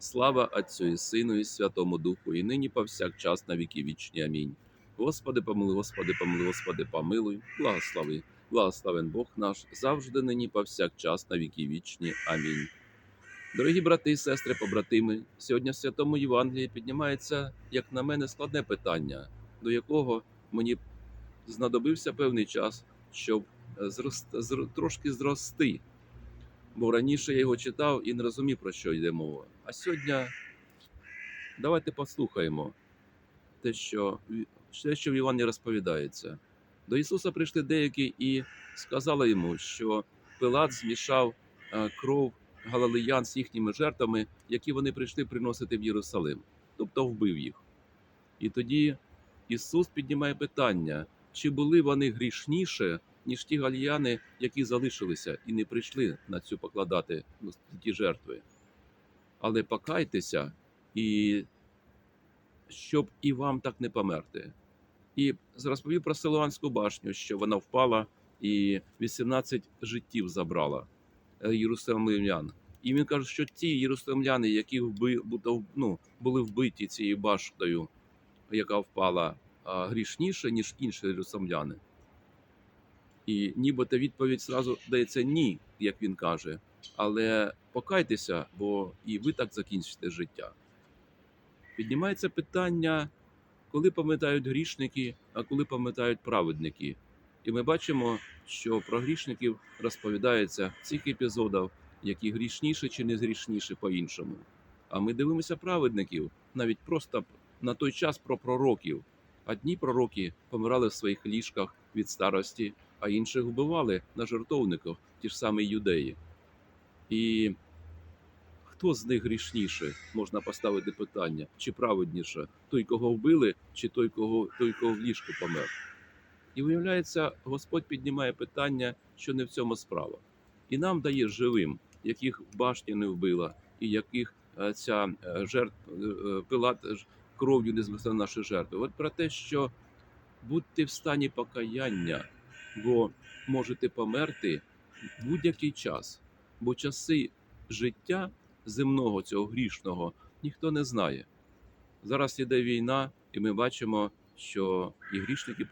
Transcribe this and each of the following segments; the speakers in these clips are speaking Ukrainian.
Слава Отцю і Сину, і Святому Духу, і нині повсякчас на віки вічні. Амінь. Господи, помилуй, Господи, помилуй, Господи, помилуй, благослови, благословен Бог наш, завжди нині повсякчас на віки вічні. Амінь. Дорогі брати і сестри, побратими, сьогодні в Святому Євангелії піднімається, як на мене, складне питання, до якого мені знадобився певний час, щоб е, зрос- зр- трошки зрости бо раніше я його читав і не розумів, про що йде мова. А сьогодні давайте послухаємо те, що, те, що в Івані розповідається. До Ісуса прийшли деякі і сказали йому, що Пилат змішав е, кров галилеян з їхніми жертвами, які вони прийшли приносити в Єрусалим, тобто вбив їх. І тоді Ісус піднімає питання, чи були вони грішніше, ніж ті галіяни, які залишилися і не прийшли на цю покладати ну, ті жертви. Але покайтеся, і щоб і вам так не померти. І розповів про Силуанську башню, що вона впала і 18 життів забрала е, єрусалимлян. І він каже, що ті єрусалимляни, які вби, ну, були вбиті цією баштою, яка впала, грішніше, ніж інші єрусалимляни. І нібито відповідь зразу дається ні, як він каже. Але покайтеся, бо і ви так закінчите життя. Піднімається питання, коли пам'ятають грішники, а коли пам'ятають праведники. І ми бачимо, що про грішників розповідається в цих епізодах, які грішніші чи не грішніші по-іншому. А ми дивимося праведників навіть просто на той час про пророків. Одні пророки помирали в своїх ліжках від старості, а інших вбивали на жертовниках, ті ж самі юдеї. І хто з них грішніше, можна поставити питання, чи праведніше той, кого вбили, чи той, кого, той, кого в ліжку помер. І виявляється, Господь піднімає питання, що не в цьому справа. І нам дає живим, яких башня не вбила, і яких е, ця е, жертв е, е, пилат кров'ю не змусила наші жертви. От про те, що будьте в стані покаяння, бо можете померти в будь-який час, бо часи життя земного цього грішного ніхто не знає. Зараз іде війна, і ми бачимо, що і грішники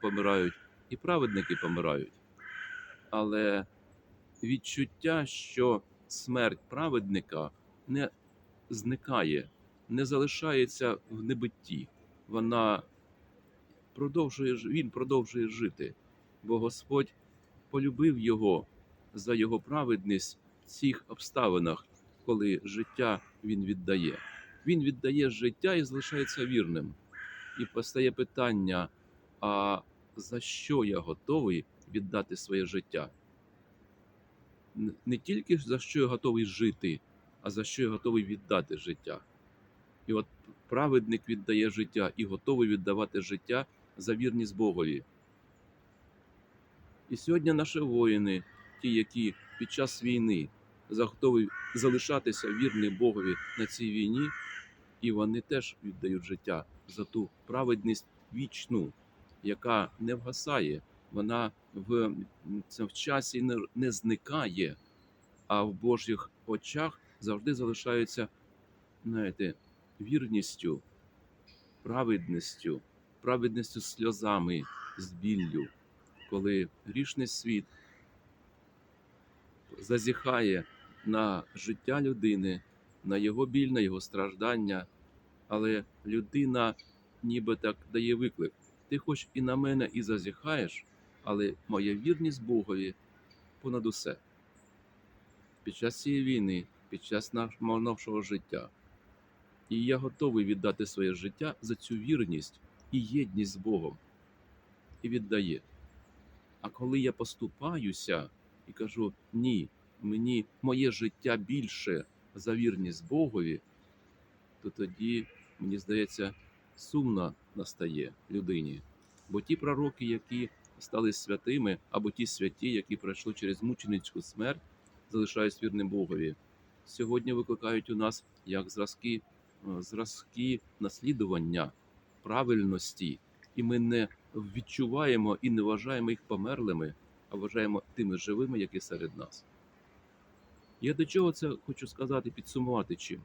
помирають, і праведники помирають. Але відчуття, що смерть праведника не зникає, не залишається в небитті. Вона продовжує, він продовжує жити, бо Господь полюбив його за його праведність в цих обставинах, коли життя він віддає. Він віддає життя і залишається вірним. І постає питання: а за що я готовий віддати своє життя? Не тільки за що я готовий жити, а за що я готовий віддати життя. І от праведник віддає життя і готовий віддавати життя за вірність Богові. І сьогодні наші воїни, ті, які під час війни готові залишатися вірні Богові на цій війні, і вони теж віддають життя за ту праведність вічну, яка не вгасає, вона в, в часі не, не зникає, а в Божих очах завжди залишається, знаєте, вірністю, праведністю, праведністю сльозами, з біллю, коли грішний світ зазіхає на життя людини, на його біль, на його страждання, але людина ніби так дає виклик. Ти хоч і на мене і зазіхаєш, але моя вірність Богові понад усе. Під час цієї війни, під час нашого життя. І я готовий віддати своє життя за цю вірність і єдність з Богом. І віддає. А коли я поступаюся і кажу ні, мені моє життя більше за вірність Богові, то тоді, мені здається, сумно настає людині. Бо ті пророки, які стали святими, або ті святі, які пройшли через мученицьку смерть, залишаюсь вірним Богові, сьогодні викликають у нас як зразки, е, зразки наслідування правильності, і ми не відчуваємо і не вважаємо їх померлими, а вважаємо тими живими, які серед нас. Я до чого це хочу сказати, підсумувати чим?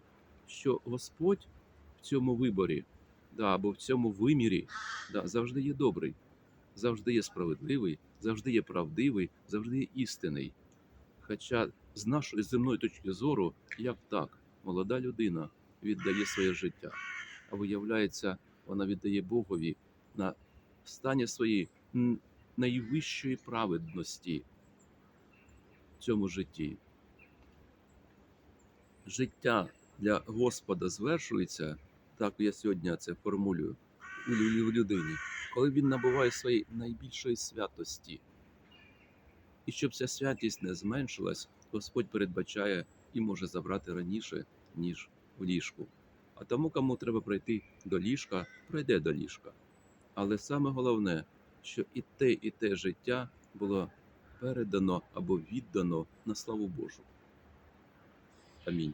Що Господь в цьому виборі, да, або в цьому вимірі да, завжди є добрий, завжди є справедливий, завжди є правдивий, завжди є істинний. Хоча з нашої земної точки зору, як так, молода людина віддає своє життя, а виявляється, вона віддає Богові на стані своєї найвищої праведності в цьому житті. Життя для Господа звершується, так я сьогодні це формулюю, у людині, коли він набуває своєї найбільшої святості. І щоб ця святість не зменшилась, Господь передбачає і може забрати раніше, ніж в ліжку. А тому, кому треба прийти до ліжка, пройде до ліжка. Але саме головне, що і те, і те життя було передано або віддано на славу Божу. Амінь.